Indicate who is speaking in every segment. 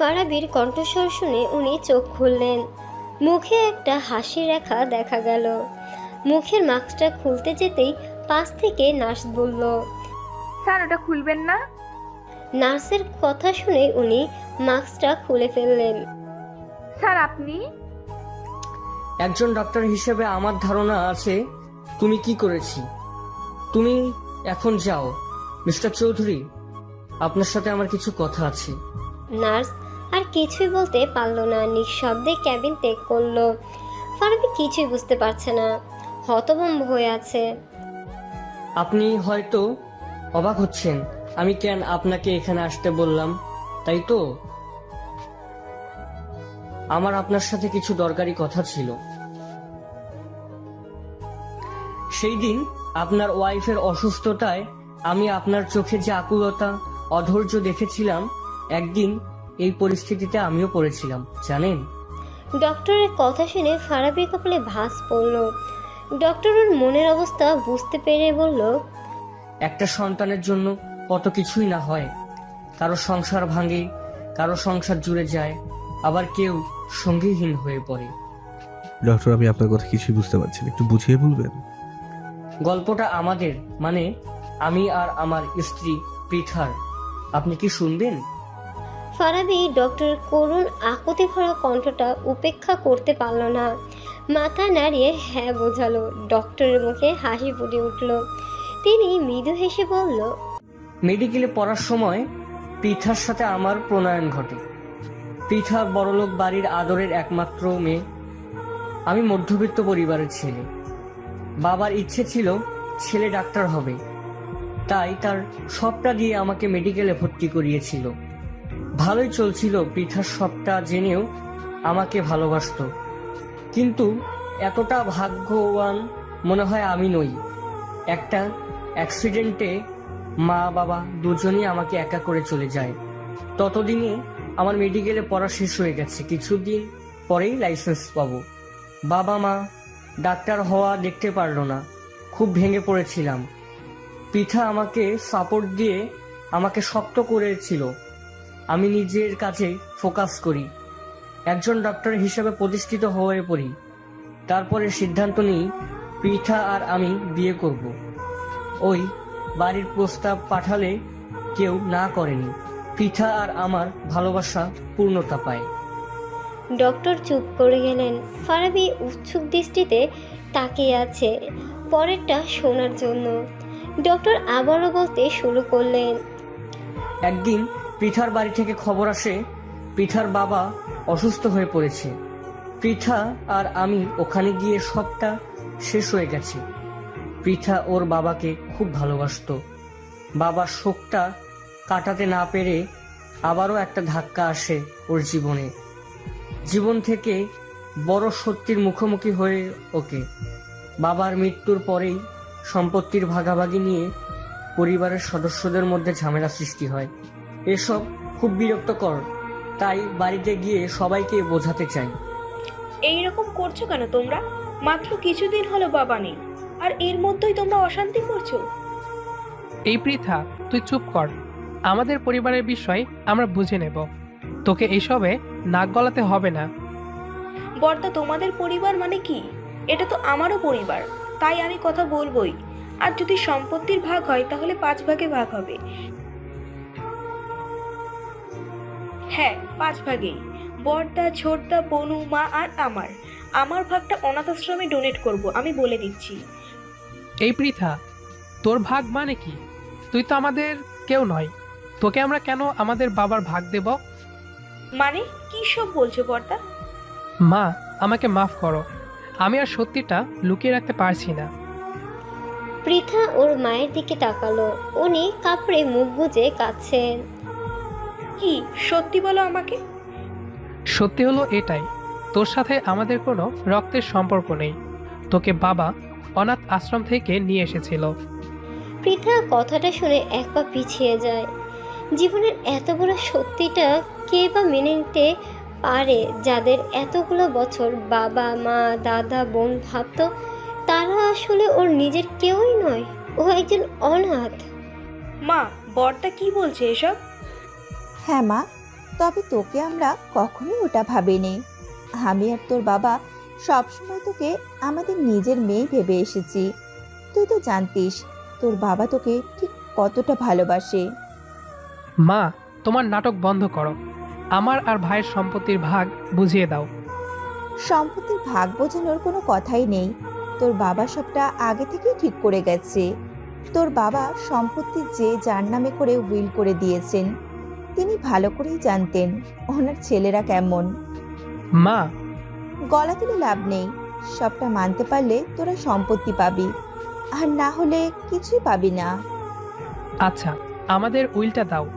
Speaker 1: ফারাবির কণ্ঠস্বর শুনে উনি চোখ খুললেন। মুখে একটা হাসি রেখা দেখা গেল। মুখের মাস্কটা খুলতে যেতেই পাশ থেকে নার্স বলল
Speaker 2: স্যার ওটা খুলবেন না?
Speaker 1: নার্সের কথা শুনে উনি মাস্কটা খুলে ফেললেন।
Speaker 2: স্যার আপনি?
Speaker 3: একজন ডক্টর হিসেবে আমার ধারণা আছে তুমি কি করেছি? তুমি এখন যাও। মিস্টার চৌধুরী আপনার সাথে আমার কিছু কথা আছে।
Speaker 1: নার্স আর কিছুই বলতে পারল না। নিঃশব্দে ক্যাবিন ত্যাগ করল। ফারাবি কিছুই বুঝতে পারছে না। হতভম্ব হয়ে আছে।
Speaker 3: আপনি হয়তো অবাক হচ্ছেন। আমি কেন আপনাকে এখানে আসতে বললাম, তাই তো? আমার আপনার সাথে কিছু দরকারি কথা ছিল। সেই দিন আপনার ওয়াইফের অসুস্থতায় আমি আপনার চোখে যে আকুলতা, অধৈর্য দেখেছিলাম, একদিন এই পরিস্থিতিতে আমিও পড়েছিলাম জানেন?
Speaker 1: ডক্টরের কথা শুনে ফারাবির কপালে ভাঁজ পড়ল। ডক্টর ওর মনের অবস্থা বুঝতে পেরে বলল
Speaker 3: একটা সন্তানের জন্য কত কিছুই না হয়। কারও সংসার ভাঙে কারও সংসার জুড়ে যায় আবার কেউ সঙ্গীহীন হয়ে পড়ে।
Speaker 4: ডক্টর আমি আপনার কথা কিছুই বুঝতে পারছি না। একটু বুঝিয়ে বলবেন?
Speaker 3: গল্পটা আমাদের মানে আমি আর আমার স্ত্রী পৃথার। আপনি কি শুনবেন?
Speaker 1: ফারাবি ডক্টরের করুণ আকুতি ভরা কণ্ঠটা উপেক্ষা করতে পারল না। মাথা নাড়িয়ে হ্যাঁ বোঝালো, ডক্টরের মুখে হাসি ফুটে উঠল। তিনি মৃদু হেসে বলল,
Speaker 3: মেডিকেলে পড়ার সময় পৃথার সাথে আমার প্রণয়ন ঘটে। পৃথা বড়লোক বাড়ির আদরের একমাত্র মেয়ে। আমি মধ্যবিত্ত পরিবারের ছেলে। বাবার ইচ্ছে ছিল ছেলে ডাক্তার হবে। তাই তার সবটা দিয়ে আমাকে মেডিকেলে ভর্তি করিয়েছিল। ভালোই চলছিল পৃথার সবটা জেনেও আমাকে ভালোবাসতো। কিন্তু এতটা ভাগ্যবান মনে হয় আমি নই। একটা অ্যাক্সিডেন্টে মা, বাবা দুজনেই আমাকে একা করে চলে যায়। ততদিনে আমার মেডিকেলে পড়া শেষ হয়ে গেছে। কিছুদিন পরেই লাইসেন্স পাবো। বাবা, মা, ডাক্তার হওয়া দেখতে পারল না। খুব ভেঙে পড়েছিলাম। পিঠা আমাকে সাপোর্ট দিয়ে আমাকে শক্ত করেছিল। আমি নিজের কাছে ফোকাস করি। একজন ডক্টর হিসেবে প্রতিষ্ঠিত হয়ে পড়ি। তারপরে সিদ্ধান্ত নিই পিঠা আর আমি বিয়ে করব। ওই বাড়ির প্রস্তাব পাঠালে কেউ না করেনি। পিঠা আর আমার ভালোবাসা পূর্ণতা পায়।
Speaker 1: ডক্টর চুপ করে গেলেন। ফারাবি উৎসুক দৃষ্টিতে তাকিয়ে আছে পরেরটা শোনার জন্য। ডক্টর আবারও বলতে শুরু করলেন।
Speaker 3: একদিন পৃথার বাড়ি থেকে খবর আসে পৃথার বাবা অসুস্থ হয়ে পড়েছে। পৃথা আর আমি ওখানে গিয়ে সবটা শেষ হয়ে গেছে। পৃথা ওর বাবাকে খুব ভালোবাসতো। বাবার শোকটা কাটাতে না পেরে আবারও একটা ধাক্কা আসে ওর জীবনে। জীবন থেকে বড় সত্যির মুখোমুখি হয়ে ওকে। বাবার মৃত্যুর পরেই সম্পত্তির ভাগাভাগি নিয়ে পরিবারের সদস্যদের মধ্যে ঝামেলা সৃষ্টি হয়। এসব খুব বিরক্তকর। তাই বাড়িতে গিয়ে সবাইকে বোঝাতে চাই।
Speaker 5: এই রকম করছ কেন তোমরা? মাত্র কিছুদিন হলো বাবা নেই আর এর মধ্যেই তোমরা অশান্তি করছ?
Speaker 6: এই পৃথা তুই চুপ কর। আমাদের পরিবারের বিষয় আমরা বুঝে নেব। তোকে এসবে নাক গলাতে হবে না।
Speaker 5: বর্দা তোমাদের পরিবার মানে কি? এটা তো আমারও পরিবার তাই আমি কথা বলবোই। আর যদি সম্পত্তির ভাগ হয় তাহলে পাঁচ ভাগে ভাগ হবে। হ্যাঁ পাঁচ ভাগেই। বর্দা ছোটদা বনু মা আর আমার। আমার ভাগটা অনাথ আশ্রমে ডোনেট করব আমি বলে দিচ্ছি।
Speaker 6: এই পৃথা তোর ভাগ মানে কি? তুই তো আমাদের কেউ নয়। তোকে আমরা কেন আমাদের বাবার ভাগ দেব?
Speaker 5: মানে কি সব বলছো বর্দা?
Speaker 6: মা আমাকে মাফ করো। আমি আর সত্যিটা লুকিয়ে রাখতে পারছি না।
Speaker 1: পৃথা ওর মায়ের দিকে তাকালো। উনি কাপড়ে মুখ গুজে কাঁদছেন।
Speaker 5: কি? সত্যি বলো আমাকে।
Speaker 6: সত্যি হলো এটাই। তোর সাথে আমাদের কোনো রক্তের সম্পর্ক নেই। তোকে বাবা অনাথ আশ্রম থেকে নিয়ে এসেছিল।
Speaker 1: পৃথা কথাটা শুনে এক পা পিছিয়ে যায়। জীবনের এত বড় সত্যিটা কে বা মেনে নিতে পারে যাদের এতগুলো বছর বাবা মা দাদা বোন ভাবতো তারা আসলে ওর নিজের কেউই নয়। ও একজন অনাথ।
Speaker 5: মা বর্দা কি বলছে এসব?
Speaker 7: হ্যাঁ মা তবে তোকে আমরা কখনোই ওটা ভাবিনি। আমি আর তোর বাবা সবসময় তোকে আমাদের নিজের মেয়ে ভেবে এসেছি। তুই তো জানতিস তোর বাবা তোকে ঠিক কতটা ভালোবাসে।
Speaker 6: মা তোমার নাটক বন্ধ করো। আমার আর ভাইয়ের সম্পত্তির ভাগ বুঝিয়ে দাও।
Speaker 7: সম্পত্তির ভাগ বোঝানোর কোনো কথাই নেই। তোর বাবা সবটা আগে থেকেই ঠিক করে গেছে। তোর বাবা সম্পত্তি যে যার নামে করে উইল করে দিয়েছেন। তিনি ভালো করেই জানতেন ওনার ছেলেরা কেমন।
Speaker 6: মা।
Speaker 7: গলা তুলে লাভ নেই। সবটা মানতে পারলে তোরা সম্পত্তি পাবি। আর না হলে কিছুই পাবি না।
Speaker 6: আচ্ছা আমাদের উইলটা দাও।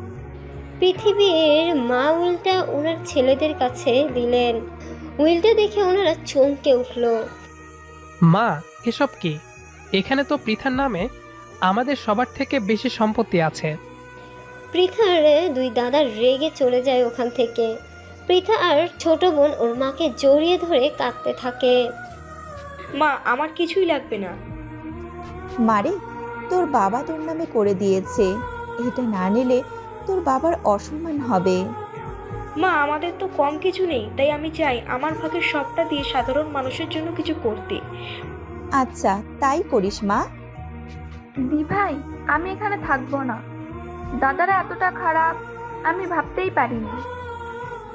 Speaker 1: পৃথিবীর মা উইলটা ওনার ছেলেদের কাছে দিলেন। উইলটা দেখে ওনারা চমকে উঠল।
Speaker 6: মা এসব কি? এখানে তো পৃথার নামে আমাদের সবার থেকে বেশি সম্পত্তি আছে।
Speaker 1: পৃথার দুই দাদা রেগে চলে যায় ওখান থেকে। পৃথা আর ছোট বোন ওর মাকে জড়িয়ে ধরে কাঁদতে থাকে।
Speaker 5: মা আমার কিছুই লাগবে না।
Speaker 7: মারে তোর বাবা তোর নামে করে দিয়েছে। এটা না নিলে তোর বাবার অসম্মান হবে।
Speaker 5: মা আমাদের তো কম কিছু নেই তাই আমি চাই আমার ভাগের সবটা দিয়ে সাধারণ মানুষের জন্য কিছু করতে।
Speaker 7: আচ্ছা তাই করিস মা।
Speaker 2: দি ভাই আমি এখানে থাকব না। দাদারা এতটা খারাপ আমি ভাবতেই পারিনি।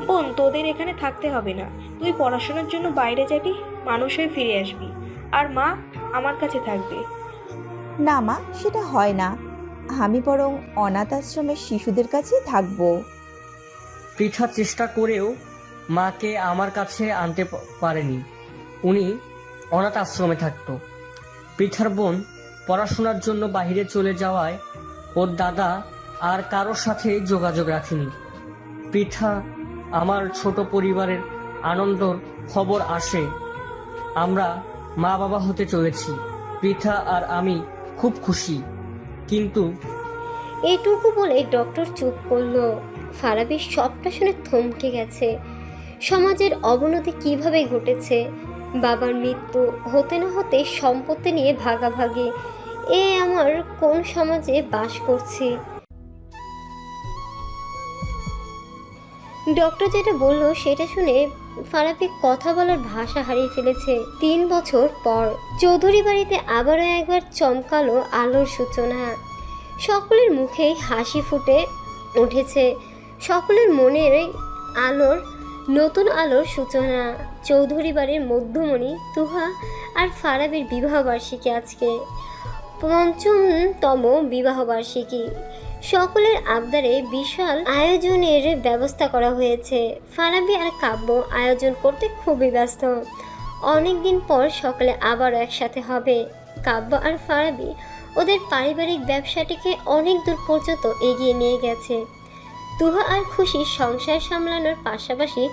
Speaker 5: বোন তোদের এখানে থাকতে হবে না। তুই পড়াশোনার জন্য বাইরে যাবি মানুষ হয়ে ফিরে আসবি। আর মা আমার কাছে থাকবে।
Speaker 7: না মা সেটা হয় না। আমি বরং অনাথ আশ্রমের শিশুদের কাছেই থাকব।
Speaker 3: পৃথা চেষ্টা করেও মাকে আমার কাছে আনতে প- পারেনি। উনি অনাথ আশ্রমে থাকতো। পৃথার বোন পড়াশোনার জন্য বাইরে চলে যাওয়ায় ওর দাদা আর কারোর সাথে যোগাযোগ রাখিনি। পৃথা আমার ছোট পরিবারের আনন্দর খবর আসে। আমরা মা বাবা হতে চলেছি। পৃথা আর আমি খুব খুশি। কিন্তু
Speaker 1: এটুকু বলে ডক্টর চুপ করল। ফারাবি সবটা শুনে থমকে গেছে। সমাজের অবনতি কীভাবে ঘটেছে? বাবার মৃত্যু হতে না হতে সম্পত্তি নিয়ে ভাগাভাগি। এ আমার কোন সমাজে বাস করছি? ডক্টর যেটা বলল, সেটা শুনে ফারাবি কথা বলার ভাষা হারিয়ে ফেলেছে। তিন বছর পর চৌধুরী বাড়িতে আবারও একবার চমকালো আলোর সূচনা। সকলের মুখেই হাসি ফুটে উঠেছে। সকলের মনের আলোর, নতুন আলোর সূচনা। চৌধুরী বাড়ির মধ্যমণি তুহা আর ফারাবির বিবাহবার্ষিকী আজকে। পঞ্চমতম বিবাহবার্ষিকী। সকলের আবদারে বিশাল আয়োজনের ব্যবস্থা করা হয়েছে। ফারাবি আর কাব্য আয়োজন করতে খুবই ব্যস্ত। অনেকদিন পর সকলে আবার একসাথে হবে। কাব্য আর ফারাবি ওদের পারিবারিক ব্যবসাটিকে অনেক দূর পর্যন্ত এগিয়ে নিয়ে গেছে। তুহা আর খুশি সংসার সামলানোর পাশাপাশি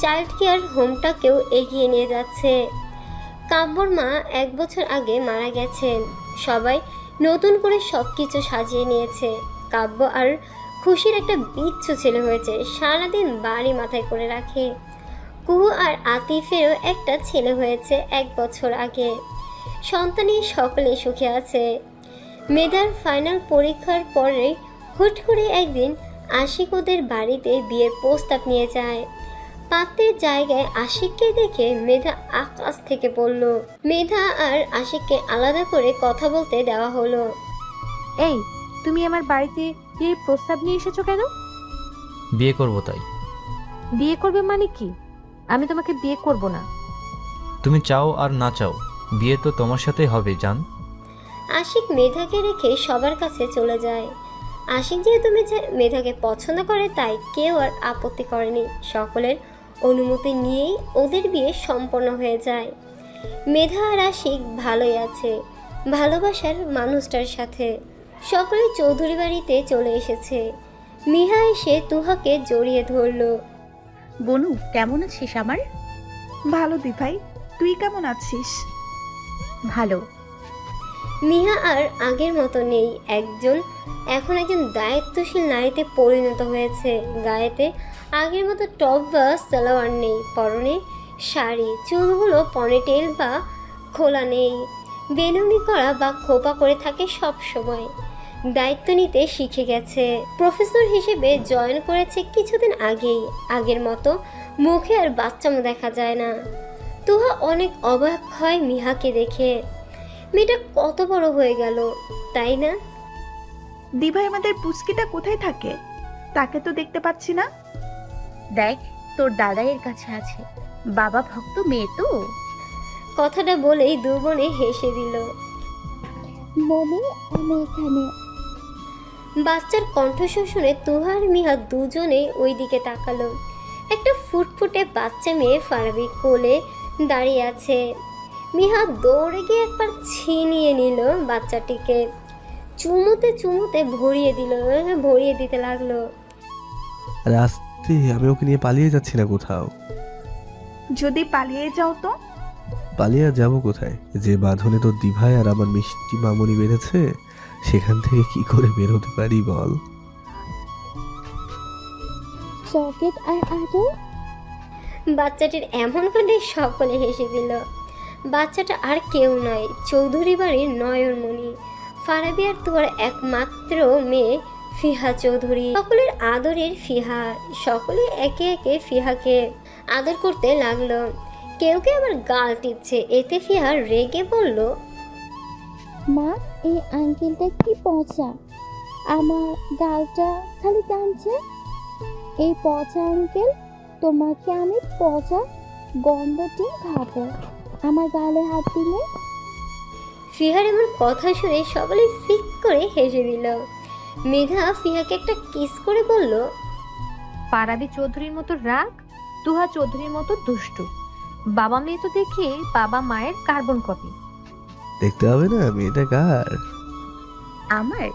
Speaker 1: চাইল্ড কেয়ার হোমটাকেও এগিয়ে নিয়ে যাচ্ছে। কাব্যর মা এক বছর আগে মারা গেছেন। সবাই নতুন করে সব কিছু সাজিয়ে নিয়েছে। কাব্য আর খুশির একটা বিচ্ছু ছেলে হয়েছে। সারাদিন বাড়ি মাথায় করে রাখে। কুহু আর আতিফেরও একটা ছেলে হয়েছে এক বছর আগে। সন্তানই সকলে সুখে আছে। মেধার ফাইনাল পরীক্ষার পরে হুট করে একদিন আশিক ওদের বাড়িতে বিয়ের প্রস্তাব নিয়ে যায়। পাত্রের জায়গায় আশিককে দেখে মেধা আকাশ থেকে পড়ল। মেধা আর আশিককে আলাদা করে কথা বলতে দেওয়া হলো।
Speaker 8: এই তুমি আমার বাড়িতে বিয়ের প্রস্তাব নিয়ে এসেছ কেন?
Speaker 9: বিয়ে করব তাই।
Speaker 8: বিয়ে করবে মানে কি? আমি তোমাকে বিয়ে করব না।
Speaker 9: তুমি চাও আর না চাও বিয়ে তো তোমার সাথেই হবে জান।
Speaker 1: আশিক মেধাকে রেখে সবার কাছে চলে যায়। আশিক যেহেতু মেধা- মেধাকে পছন্দ করে তাই কেউ আর আপত্তি করেনি। সকলের অনুমতি নিয়েই ওদের বিয়ে সম্পন্ন হয়ে যায়। মেধা আর আশিক ভালোই আছে ভালোবাসার মানুষটার সাথে। সকলে চৌধুরী বাড়িতে চলে এসেছে। মিহা এসে তুহাকে জড়িয়ে ধরলো।
Speaker 10: বনু কেমন আছিস আমার?
Speaker 2: ভালো দি ভাই তুই কেমন আছিস?
Speaker 10: ভালো।
Speaker 1: মিহা আর আগের মতো নেই। একজন এখন একজন দায়িত্বশীল নারীতে পরিণত হয়েছে। গায়েতে আগের মতো টপ বা সালোয়ার নেই পরনে শাড়ি চুলগুলো পনেটেল বা খোলা নেই। বেনুনি করা বা খোপা করে থাকে সব সময় দায়িত্ব নিতে শিখে গেছে। প্রফেসর হিসেবে জয়েন করেছে কিছুদিন আগেই আগের মতো। মুখে আর বাচ্চামো দেখা যায় না। তুহা অনেক অবাক হয় মিহাকে দেখে। মেয়েটা কত বড় হয়ে গেল তাই না?
Speaker 5: দিভাই আমাদের পুচকিটা কোথায় থাকে? তাকে তো দেখতে পাচ্ছি না।
Speaker 10: দেখ তোর দাদাইয়ের কাছে আছে। বাবা ভক্ত মেয়ে তো।
Speaker 1: কথাটা বলেই দু বোনে হেসে দিল।
Speaker 8: মনে আমি এখানে
Speaker 1: বাচ্চার কণ্ঠস্বর শুনে তুহার মিহা দুজনে ওই দিকে তাকালো। একটা ফুটফুটে বাচ্চা মেয়ে ফারাবি কোলে দাঁড়িয়ে আছে। মিহা দৌড়ে গিয়ে একবার ছিনিয়ে নিল বাচ্চাটিকে। চুমুতে চুমুতে ভরিয়ে দিল ভরিয়ে দিতে লাগল।
Speaker 4: আরে আসতে আমি ওকে নিয়ে পালিয়ে যাচ্ছি না কোথাও।
Speaker 5: যদি পালিয়ে যাও তো।
Speaker 4: পালিয়ে যাব কোথায়? যে বাঁধনে তোর দিভাই আর আমার মিষ্টি মামুনি বেঁধেছে। সেখান থেকে কি করে বেরোতে পারি বল?
Speaker 8: চকেট আর আদর
Speaker 1: বাচ্চাটির এমন কাণ্ডে সকলে হেসে দিল। বাচ্চাটা আর কেউ নয়, চৌধুরী বাড়ির নয়নমণি। ফারাবি আর তোর একমাত্র মেয়ে ফিহা চৌধুরী। সকলের আদরের ফিহা, সকলে একে একে ফিহাকে আদর করতে লাগল। কেউ কেউ আবার গাল টিপছে, এতে ফিহা রেগে বলল
Speaker 8: মা এই আঙ্কেলটা কি পচা? আমার গালটা খালি টানছে? এই পচা আঙ্কেল তোমাকে আমি পচা গন্ধটি খাব। আমার গালে হাত দিলে?
Speaker 1: ফিহার এমন কথা শুনে সকলে ফিক করে হেসে দিল। মেঘা ফিহাকে একটা কিস করে বলল
Speaker 8: পারাবি চৌধুরীর মতো রাগ তুহা চৌধুরীর মতো দুষ্টু। বাবা মেয়ে তো দেখি বাবা মায়ের কার্বন কপি।
Speaker 4: দেখতে হবে না মেয়েটা কার?
Speaker 10: আমার?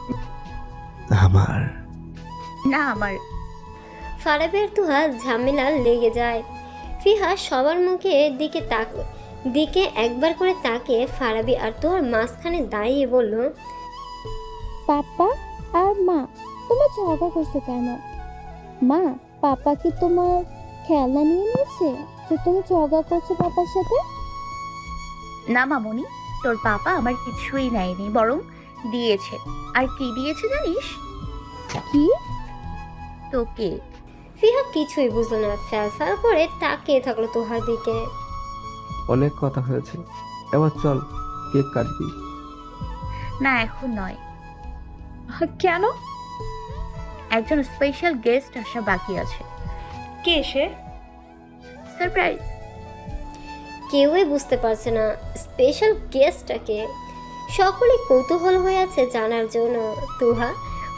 Speaker 4: আমার।
Speaker 10: না আমার।
Speaker 1: ফারাবের তুহা ঝামেলা লেগে যায়। ফিহা সবার মুখে দিকে তাক দিকে একবার করে তাকে ফারাবি আর তোর মাঝখানে দাঁড়িয়ে বলল
Speaker 8: পাপা আর মা তোমার ঝগড়া করছ কেন? মা পাপা কি তোমার খেলনা নিয়ে নিয়েছে যে তুমি ঝগড়া করছ পাপার সাথে?
Speaker 10: না মামনি। তোর পাপা আমার কিছুই নেয়নি বরং দিয়েছে। আর কি দিয়েছে জানিস?
Speaker 8: কি?
Speaker 10: তোকে।
Speaker 1: ফিহা কিছুই বুঝলো না ফ্যাল ফ্যাল করে তাকিয়ে থাকল তোহার দিকে।
Speaker 11: অনেক কথা হয়েছে। এবার চল কেক কাটবি।
Speaker 10: না এখন নয়।
Speaker 8: কেন?
Speaker 10: একজন স্পেশাল গেস্ট আসা বাকি আছে।
Speaker 5: কে সে?
Speaker 10: সারপ্রাইজ
Speaker 1: কেউই বুঝতে পারছে না। স্পেশাল গেস্টটাকে সকলে কৌতূহল হয়ে আছে জানার জন্য। তুহা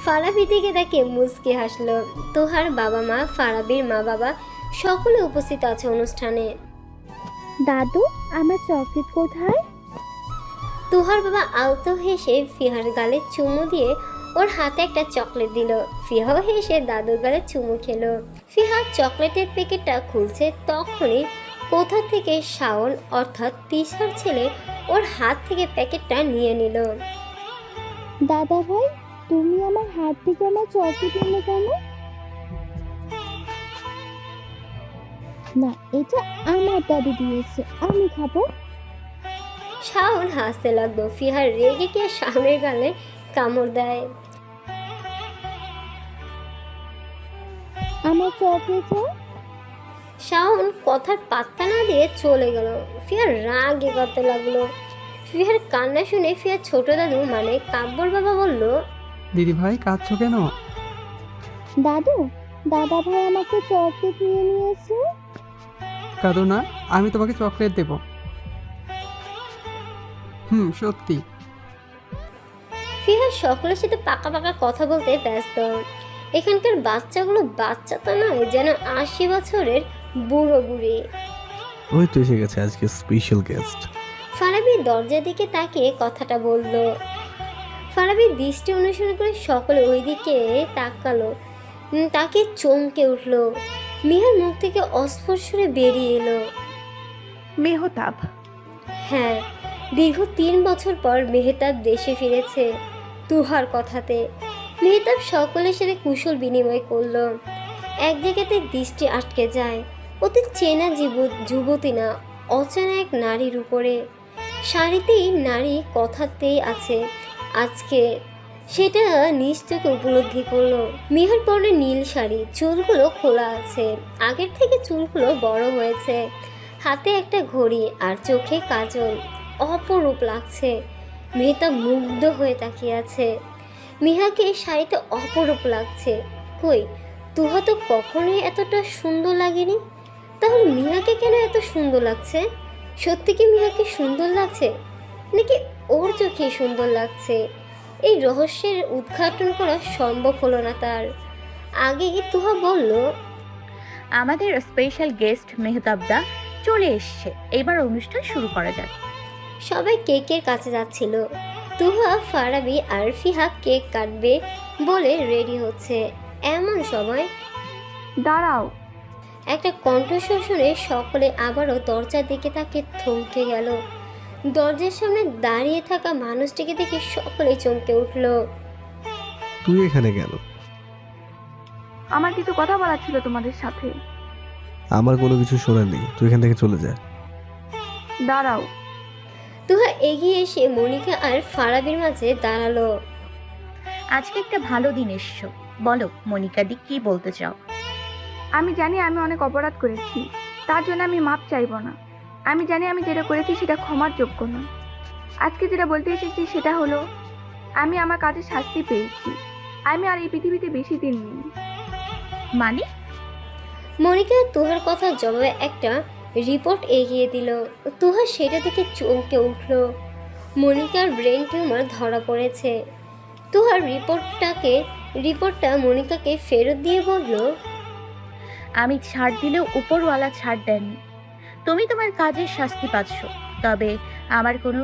Speaker 1: ফারাবি দিকে দেখে মুচকি হাসল। তোহার বাবা মা ফারাবির মা বাবা সকলে উপস্থিত আছে অনুষ্ঠানে।
Speaker 8: দাদু আমার চকলেট কোথায়?
Speaker 1: তুহার বাবা আলতো হেসে ফিহার গালে চুমু দিয়ে ওর হাতে একটা চকলেট দিল। ফিহাও হেসে দাদুর গালে চুমু খেলো। ফিহা চকলেটের প্যাকেটটা খুলছে তখনই কোথা থেকে শাওন অর্থাৎ তিশার ছেলে ওর হাত থেকে প্যাকেটটা নিয়ে নিল।
Speaker 8: দাদা ভাই তুমি আমার হাত থেকে আমার চকলেট নিলে কেন? না এটা আমার দাদু দিয়েছে আমি খাব।
Speaker 1: শাওন হাসতে লাগল ফিহার রেগে গিয়ে শাওনের গালে কামড় দেয়।
Speaker 8: আমার চকলেটটা
Speaker 1: শাওন কথার পাত্তা না দিয়ে চলে গেল। ফিয়ার রাগে করতে লাগল। ফিহার কান্না শুনে ফিয়ার ছোট দাদু মানে কাব্যর বাবা বলল
Speaker 11: দিদি ভাই কাঁদছো কেন?
Speaker 8: দাদু দাদা ভাই আমাকে চকলেট নিয়ে নিয়েছে।
Speaker 11: কাঁদো না আমি তোমাকে চকলেট দেব। হুম সত্যি।
Speaker 1: ফিহার সকলের সাথে পাকা পাকা কথা বলতে ব্যস্ত। এখানকার বাচ্চাগুলো বাচ্চা তো নয় যেন আশি বছরের বুড়ো বুড়ি।
Speaker 4: ওই তো এসে গেছে আজকে স্পেশাল গেস্ট
Speaker 1: ফারাবি দরজার দিকে তাকিয়ে কথাটা বলল। ফারাবি দৃষ্টি অনুসরণ করে সকলে ওই দিকে তাকালো। তাকে চমকে উঠল। মিহার মুখ থেকে অস্পর্শরে বেরিয়ে এলো।
Speaker 5: মেহতাব।
Speaker 1: হ্যাঁ দীর্ঘ তিন বছর পর মেহতাব দেশে ফিরেছে তুহার কথাতে। মেহতাব সকলের সাথে কুশল বিনিময় করল। এক জায়গাতে দৃষ্টি আটকে যায়। অতি চেনা জীব- যুবতী না, অচেনা এক নারীর উপরে। শাড়িতেই নারী কথাতেই আছে, আজকে সেটা নিজ থেকে উপলব্ধি করল। মিহার পরনে নীল শাড়ি, চুলগুলো খোলা আছে, আগের থেকে চুলগুলো বড় হয়েছে। হাতে একটা ঘড়ি আর চোখে কাজল, অপরূপ লাগছে। মেয়েটা মুগ্ধ হয়ে তাকিয়ে আছে। মিহাকে এই শাড়িতে অপরূপ লাগছে। কই, তুহা তো কখনোই এতটা সুন্দর লাগেনি? তাহলে মিহাকে কেন এত সুন্দর লাগছে? সত্যি কি মিহাকে সুন্দর লাগছে? নাকি ওর চোখে সুন্দর লাগছে? এই রহস্যের উদ্ঘাটন করা সম্ভব হলো না তার। আগেই তুহা বলল?
Speaker 10: আমাদের স্পেশাল গেস্ট মেহতাবদা চলে এসছে। এবার অনুষ্ঠান শুরু করা যাক।
Speaker 1: সবাই কেকের কাছে যাচ্ছিল। তুহা ফারাবি আর ফিহা কেক কাটবে বলে রেডি হচ্ছে। এমন সময়
Speaker 2: দাঁড়াও
Speaker 1: একটা কণ্ঠস্বর শুনে সকলে আবারও দরজার দিকে তাকে থমকে গেল। দরজার সামনে দাঁড়িয়ে থাকা মানুষটিকে দেখে সকলে চমকে উঠল।
Speaker 4: তুই এখানে কেন?
Speaker 2: আমার কিছু কথা বলার ছিল তোমাদের সাথে।
Speaker 4: আমার কোনো কিছু শোনার নেই। তুই এখান থেকে চলে যা।
Speaker 2: দাঁড়াও।
Speaker 1: তুহা এগিয়ে এসে মনিকা আর ফারাবির মাঝে দাঁড়াল।
Speaker 10: আজকে একটা ভালো দিন এসছো। বলো মনিকা দি কি বলতে চাও?
Speaker 2: আমি জানি আমি অনেক অপরাধ করেছি। তার জন্য আমি মাপ চাইব না। আমি জানি আমি যেটা করেছি সেটা ক্ষমার যোগ্য নয় আজকে যেটা বলতে এসেছি সেটা হলো, আমি আমার কাজে শাস্তি পেয়েছি। আমি আর এই পৃথিবীতে বেশি দিন নেই।
Speaker 10: মানে?
Speaker 1: মনিকা তুহার কথা জবাবে একটা রিপোর্ট এগিয়ে দিল। তুহা সেটা দেখে চমকে উঠল। মনিকার ব্রেন টিউমার ধরা পড়েছে। তুহার রিপোর্টটাকে, রিপোর্টটা মনিকাকে ফেরত দিয়ে বলল
Speaker 10: আমি ছাড় দিলেও উপরওয়ালা ছাড় দেননি। তুমি তোমার কাজের শাস্তি পাচ্ছ তবে আমার কোনো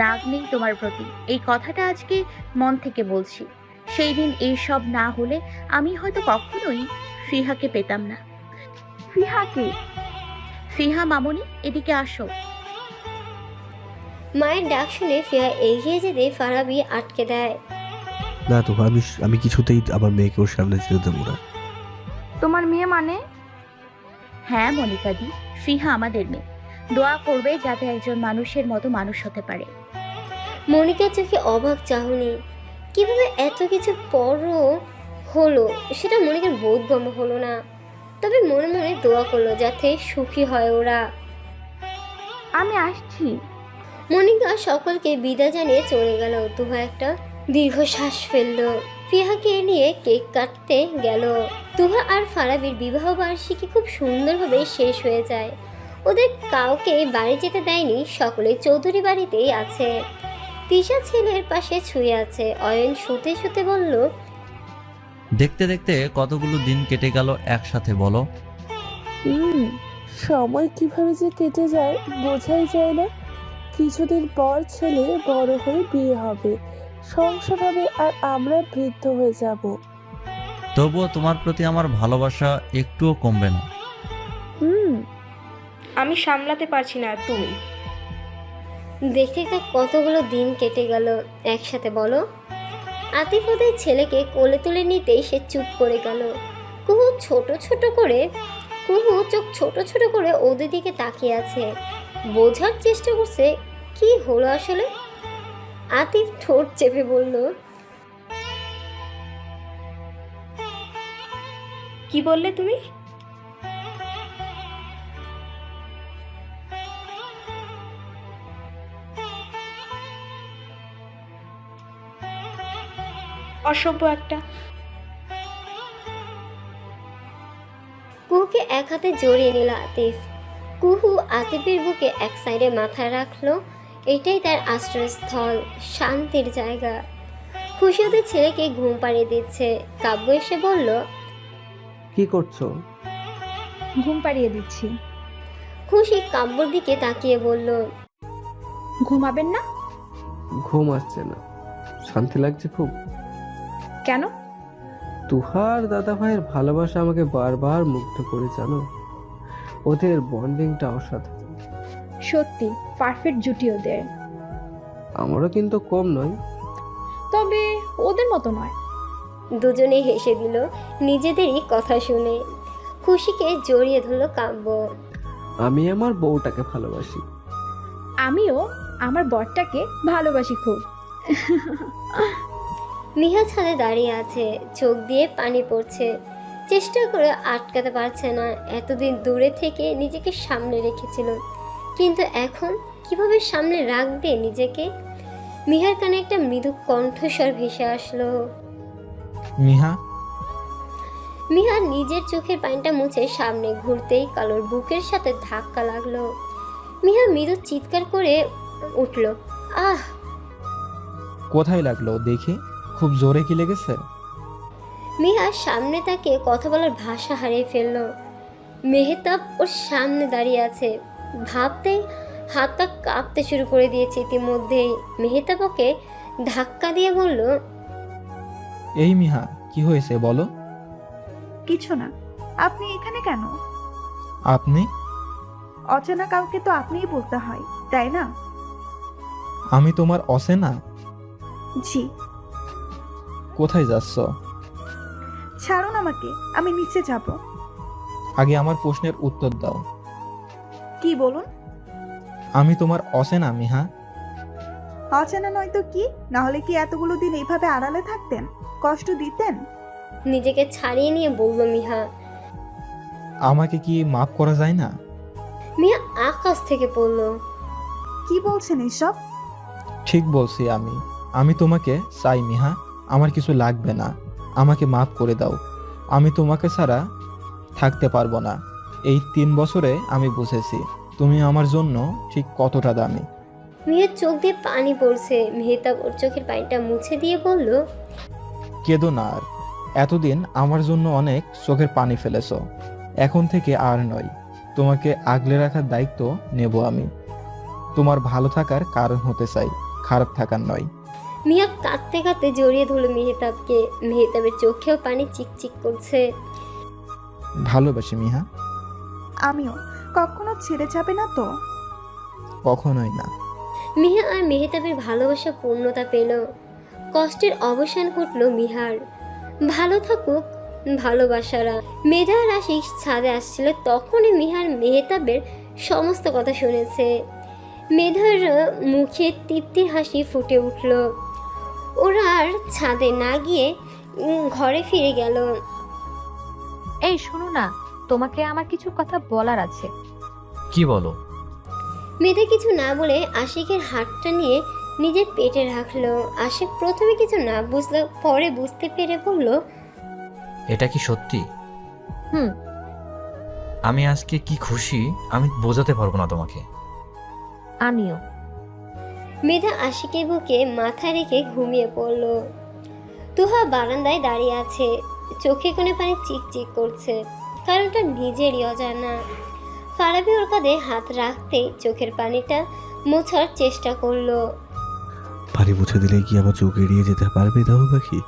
Speaker 10: রাগ নেই তোমার প্রতি। এই কথাটা আজকে মন থেকে বলছি। সেই দিন এইসব না হলে আমি হয়তো কখনোই ফিহাকে পেতাম না।
Speaker 2: ফিহাকে
Speaker 10: ফিহা মামনি এদিকে আসো।
Speaker 1: মায়ের ডাক শুনে ফিয়া এগিয়ে যেতে ফারাবি আটকে দেয়।
Speaker 4: না তো আমি আমি কিছুতেই আমার মেয়েকে ওর সামনে যেতে দেবো না।
Speaker 2: তোমার মেয়ে মানে?
Speaker 10: হ্যাঁ মনিকা দি ফিহা আমাদের মেয়ে। দোয়া করবে যাতে একজন মানুষের মতো মানুষ হতে পারে।
Speaker 1: মনিকার চোখে অবাক চাহনি। কীভাবে এত কিছু পরও হলো সেটা মনিকার বোধগম্য হলো না। তবে মনে মনে দোয়া করল যাতে সুখী হয় ওরা।
Speaker 2: আমি আসছি।
Speaker 1: মনিকা সকলকে বিদায় জানিয়ে চলে গেল। তুহা একটা দীর্ঘশ্বাস ফেলল। ফিহাকে নিয়ে কেক কাটতে গেল। তুহা আর ফারাবির বিবাহ বার্ষিকী খুব সুন্দরভাবে শেষ হয়ে যায়। ওদের কাউকে বাড়ি যেতে দেয়নি সকলে চৌধুরী বাড়িতেই আছে। তিশা ছেলের পাশে ছুঁয়ে আছে। অয়ন শুতে শুতে বলল
Speaker 9: দেখতে দেখতে কতগুলো দিন কেটে গেল একসাথে বলো।
Speaker 12: হুম সময় কীভাবে যে কেটে যায় বোঝাই যায় না। কিছুদিন পর ছেলে বড় হয়ে বিয়ে হবে। সংসার হবে আর আমরা বৃদ্ধ হয়ে যাব।
Speaker 9: তবুও তোমার প্রতি আমার ভালোবাসা একটুও কমবে না।
Speaker 12: হুম।
Speaker 5: আমি সামলাতে পারছি না আর তুমি?
Speaker 1: দেখতে তো কতগুলো দিন কেটে গেল একসাথে বলো। আতিফ ওদের ছেলেকে কোলে তুলে নিতেই সে চুপ করে গেল। কুহু ছোট ছোট করে কুহু চোখ ছোট ছোট করে ওদের দিকে তাকিয়ে আছে। বোঝার চেষ্টা করছে কি হলো আসলে? আতিফ ঠোঁট চেপে বলল
Speaker 5: কি বললে তুমি? অসভ্য একটা।
Speaker 1: কুহুকে এক হাতে জড়িয়ে নিল আতিফ। কুহু আতিফের বুকে এক সাইডে মাথা রাখল। এটাই তার আশ্রয়স্থল শান্তির জায়গা। খুশি ওদের ছেলেকে ঘুম পাড়িয়ে দিচ্ছে। কাব্য এসে বলল
Speaker 11: কি করছ?
Speaker 8: ঘুম পাড়িয়ে দিচ্ছি।
Speaker 1: খুশি কাব্যর দিকে তাকিয়ে বলল
Speaker 8: ঘুমাবেন না?
Speaker 11: ঘুম আসছে না। শান্তি লাগছে খুব?
Speaker 8: কেন?
Speaker 11: তুহার দাদা ভাইয়ের ভালোবাসা আমাকে বারবার মুগ্ধ করে জানো? ওদের বন্ডিংটা অসাধারণ।
Speaker 8: সত্যি পারফেক্ট জুটি ওদের।
Speaker 11: আমারও কিন্তু কম নয়
Speaker 8: তবে ওদের মতো নয়।
Speaker 1: দুজনে হেসে দিল নিজেদেরই কথা শুনে। খুশিকে জড়িয়ে ধরল কাব্য।
Speaker 11: আমি আমার বউটাকে ভালোবাসি।
Speaker 8: আমিও আমার বরটাকে ভালোবাসি খুব।
Speaker 1: মিহা ছাদে দাঁড়িয়ে আছে চোখ দিয়ে পানি পড়ছে। চেষ্টা করে আটকাতে পারছে না এতদিন দূরে থেকে নিজেকে সামনে রেখেছিল। কিন্তু এখন কীভাবে সামনে রাখবে নিজেকে? মিহার কানে একটা মৃদু কণ্ঠস্বর ভেসে আসলো।
Speaker 13: মিহা?
Speaker 1: মিহা নিজের চোখের পানিটা মুছে সামনে ঘুরতেই কালোর বুকের সাথে ধাক্কা লাগল। মিহা মৃদু চিৎকার করে উঠল আহ!
Speaker 13: কোথায় লাগল দেখি? খুব জোরে কি লেগেছে?
Speaker 1: মিহা সামনে তাকে কথা বলার ভাষা হারিয়ে ফেলল। মেহতাব ওর সামনে দাঁড়িয়ে আছে। ভাবতেই হাতটা কাঁপতে শুরু করে দিয়েছে ইতিমধ্যেই। মেহতাব ওকে ধাক্কা দিয়ে বলল
Speaker 13: এই মিহা কি হয়েছে বলো?
Speaker 2: কিছু না। আপনি এখানে কেন?
Speaker 13: আপনি?
Speaker 2: অচেনা কাউকে তো আপনিই বলতে হয় তাই না?
Speaker 13: আমি তোমার অচেনা?
Speaker 2: জি।
Speaker 13: কোথায় যাচ্ছ?
Speaker 2: ছাড়ুন আমাকে আমি নিচে যাব।
Speaker 13: আগে আমার প্রশ্নের উত্তর দাও।
Speaker 2: কি বলুন?
Speaker 13: আমি তোমার অসেনা মিহা।
Speaker 2: অচেনা নয় তো কি? না হলে কি এতগুলো দিন এইভাবে আড়ালে থাকতেন? কষ্ট দিতেন?
Speaker 1: নিজেকে ছাড়িয়ে নিয়ে বলল মিহা।
Speaker 13: আমাকে কি মাফ করা যায় না?
Speaker 1: মিয়া আকাশ থেকে পড়ল।
Speaker 2: কি বলছেন এসব?
Speaker 13: ঠিক বলছি আমি। আমি তোমাকে চাই মিহা। আমার কিছু লাগবে না। আমাকে মাফ করে দাও। আমি তোমাকে ছাড়া থাকতে পারব না। এই তিন বছরে আমি বুঝেছি তুমি আমার জন্য ঠিক কতটা দামি।
Speaker 1: মিয়ার চোখ দিয়ে পানি পড়ছে। মেহতাব ওর চোখের পানিটা মুছে দিয়ে বলল
Speaker 13: কেঁদো না আর। এতদিন আমার জন্য অনেক চোখের পানি ফেলেছ। এখন থেকে আর নয়। তোমাকে আগলে রাখার দায়িত্ব নেব আমি। তোমার ভালো থাকার কারণ হতে চাই খারাপ থাকার নয়।
Speaker 1: মিয়া কাঁদতে কাঁদতে জড়িয়ে ধরল মেহতাবকে। মেহতাবের চোখেও পানি চিকচিক করছে।
Speaker 13: ভালোবাসি মিহা
Speaker 2: আমিও। কখনো ছেড়ে যাবে না তো?
Speaker 13: কখনোই না।
Speaker 1: মিহা আর মেহতাবের ভালোবাসা পূর্ণতা পেল। কষ্টের অবসান ঘটল মিহার। ভালো থাকুক ভালোবাসারা। মেধা আর আশিস ছাদে আসছিল তখনই মিহার মেহতাবের সমস্ত কথা শুনেছে। মেধার মুখে তৃপ্তির হাসি ফুটে উঠল। ওরা আর ছাদে না গিয়ে ঘরে ফিরে গেল।
Speaker 14: এই শোনো না তোমাকে আমার কিছু কথা বলার আছে।
Speaker 9: কি বলো?
Speaker 1: মেধা কিছু না বলে আশিকের হাতটা নিয়ে নিজের পেটে রাখল। আশিক প্রথমে কিছু না বুঝলো পরে বুঝতে পেরে বলল
Speaker 9: এটা কি সত্যি?
Speaker 14: হুম।
Speaker 9: আমি আজকে কি খুশি আমি বোঝাতে পারব না তোমাকে।
Speaker 14: আমিও।
Speaker 1: মেধা আশিকের বুকে মাথা রেখে ঘুমিয়ে পড়ল। তুহা বারান্দায় দাঁড়িয়ে আছে চোখে কোণে পানি চিকচিক করছে। কারণটা নিজেরই অজানা। ফারাবি ওর কাঁধে হাত রাখতেই চোখের পানিটা মোছার চেষ্টা করল।
Speaker 4: পানি মুছে দিলে কি আমার চোখ এড়িয়ে যেতে পারবে দাও পাখি?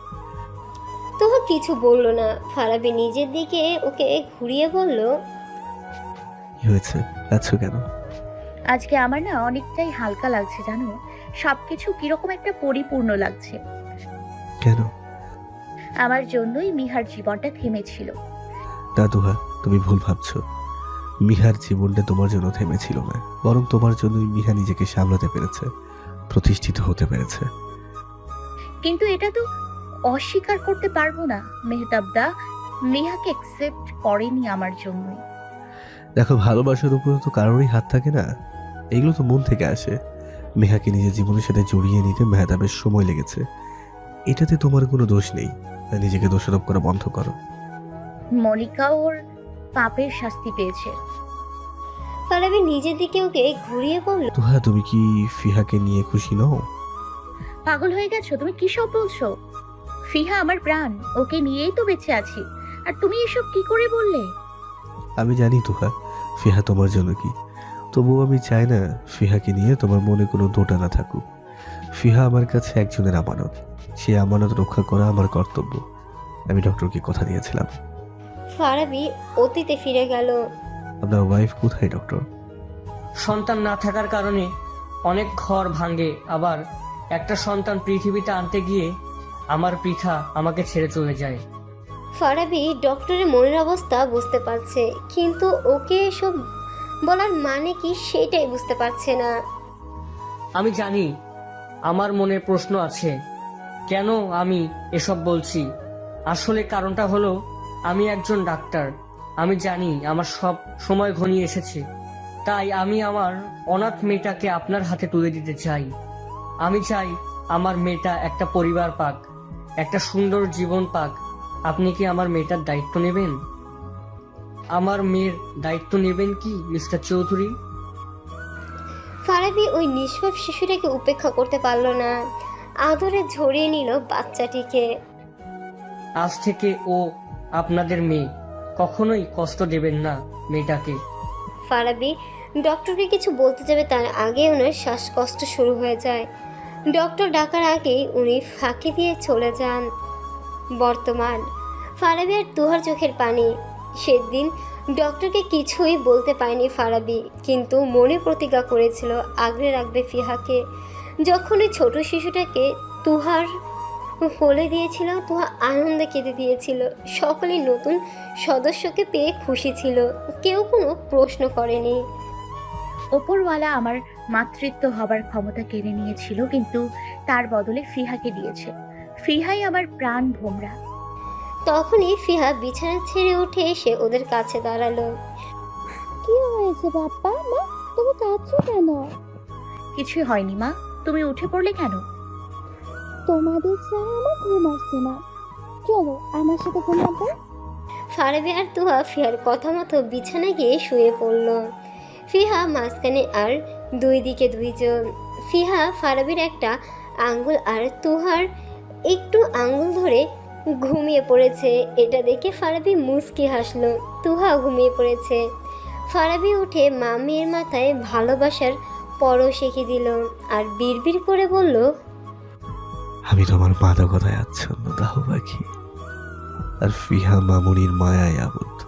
Speaker 1: তুহা কিছু বলল না। ফারাবি নিজের দিকে ওকে ঘুরিয়ে বলল
Speaker 4: কি হয়েছে? আছো কেন?
Speaker 10: আজকে আমার না অনেকটাই হালকা লাগছে জানো? সবকিছু কীরকম একটা পরিপূর্ণ লাগছে।
Speaker 4: কেন?
Speaker 10: আমার জন্যই মিহার জীবনটা থেমেছিল।
Speaker 4: না দুহা তুমি ভুল ভাবছ। মিহার জীবনটা তোমার জন্য থেমেছিল না বরং তোমার জন্যই মিহা নিজেকে সামলাতে পেরেছে প্রতিষ্ঠিত হতে পেরেছে।
Speaker 10: কিন্তু এটা তো অস্বীকার করতে পারব না মেহতাবদা। নেহাকে অ্যাকসেপ্ট করেনি আমার জন্যই।
Speaker 4: দেখো ভালোবাসার উপরে তো কারোরই হাত থাকে না এগুলো তো মন থেকে আসে। মেহাকে নিজের জীবনের সাথে জড়িয়ে নিতে মেহতাবের সময় লেগেছে। এটাতে তোমার কোনো দোষ নেই নিজেকে দোষারোপ করা বন্ধ করো।
Speaker 10: মনিকা ওর পাপের শাস্তি পেয়েছে।
Speaker 1: ফারাবি নিজের দিকে ওকে ঘুরিয়ে বলল
Speaker 4: তুহা তুমি কি ফিহাকে নিয়ে খুশি নও?
Speaker 10: পাগল হয়ে গেছো? তুমি কি সব বলছো? ফিহা আমার প্রাণ ওকে নিয়েই তো বেঁচে আছি। আর তুমি এসব কি করে বললে?
Speaker 4: আমি জানি তুহা ফিহা তোমার জন্য কি। তবুও আমি চাই না ফিহাকে নিয়ে তোমার মনে কোনো দোটা না থাকুক। ফিহা আমার কাছে একজনের আমানত। সে আমানত রক্ষা করা আমার কর্তব্য। আমি ডক্টরকে কথা দিয়েছিলাম।
Speaker 1: ফারাবি অতীতে ফিরে গেল।
Speaker 4: আপনার ওয়াইফ কোথায় ডক্টর
Speaker 3: সন্তান না থাকার কারণে অনেক ঘর ভাঙে আবার একটা সন্তান পৃথিবীতে আনতে গিয়ে আমার পৃথা আমাকে ছেড়ে চলে যায়।
Speaker 1: ফারাবি ডক্টরের মনের অবস্থা বুঝতে পারছে কিন্তু ওকে এসব বলার মানে কি সেটাই বুঝতে পারছে না।
Speaker 3: আমি জানি আমার মনে প্রশ্ন আছে কেন আমি এসব বলছি? আসলে কারণটা হলো আমি একজন ডাক্তার। আমি জানি আমার সব সময় ঘনিয়ে এসেছে। তাই আমি আমার অনাথ মেয়েটাকে আপনার হাতে তুলে দিতে চাই। আমি চাই আমার মেয়েটা একটা পরিবার পাক একটা সুন্দর জীবন পাক। আপনি কি আমার মেয়েটার দায়িত্ব নেবেন? আমার মেয়ের দায়িত্ব নেবেন কি মিস্টার চৌধুরী?
Speaker 1: ফারাবি ওই নিষ্পাপ শিশুটাকে উপেক্ষা করতে পারল না। আদরে ঝরিয়ে নিল বাচ্চাটিকে।
Speaker 3: আজ থেকে ও আপনাদের মেয়ে। কখনোই কষ্ট দেবেন না মেয়েটাকে।
Speaker 1: ফারাবি, ডক্টরকে কিছু বলতে যাবে তার আগে ওনার শ্বাসকষ্ট শুরু হয়ে যায়। ডক্টর ডাকার আগেই উনি ফাঁকি দিয়ে চলে যান। বর্তমান, ফারাবি আর তুহার চোখের পানি। সেদিন ডক্টরকে কিছুই বলতে পায়নি ফারাবি, কিন্তু মনে প্রতিজ্ঞা করেছিল আগলে রাখবে ফিহাকে। যখন ওই ছোট শিশুটাকে তুহার কোলে দিয়েছিল তুহা আনন্দে কেঁদে দিয়েছিল। সকলে নতুন সদস্যকে পেয়ে খুশি ছিল। কেউ কোনো প্রশ্ন করেনি।
Speaker 10: ওপরওয়ালা আমার মাতৃত্ব হবার ক্ষমতা কেড়ে নিয়েছিল কিন্তু তার বদলে ফিহাকে দিয়েছে। ফিহাই আমার প্রাণ ভোমরা।
Speaker 1: তখনই ফিহা বিছানা ছেড়ে উঠে এসে ওদের কাছে দাঁড়াল।
Speaker 8: কি হয়েছে বাপ্পা? মা তুমি কাঁদছো কেন?
Speaker 10: কিছুই হয়নি মা। তুমি উঠে পড়লে কেন?
Speaker 8: তোমাদের ছাড়া আমার ঘুম আসছে না। চলো, আমার সাথে ঘুমাবো
Speaker 1: ফারাবি আর তুহা ফিহার কথা মতো বিছানায় গিয়ে শুয়ে পড়ল। ফিহা মাঝখানে আর দুই দিকে দুইজন ফিহা ফারাবির একটা আঙ্গুল আর তুহার একটু আঙ্গুল ধরে ঘুমিয়ে পড়েছে। এটা দেখে ফারাবি মুচকি হাসলো। তুহা ঘুমিয়ে পড়েছে। ফারাবি উঠে মা মেয়ের মাথায় ভালোবাসার পরও এঁকে দিল আর বিড়বিড় করে বলল
Speaker 4: আমি তোমার মাদকতায় আচ্ছন্ন দাহ পাখি? আর ফিহা মামুনির মায়ায় আবদ্ধ।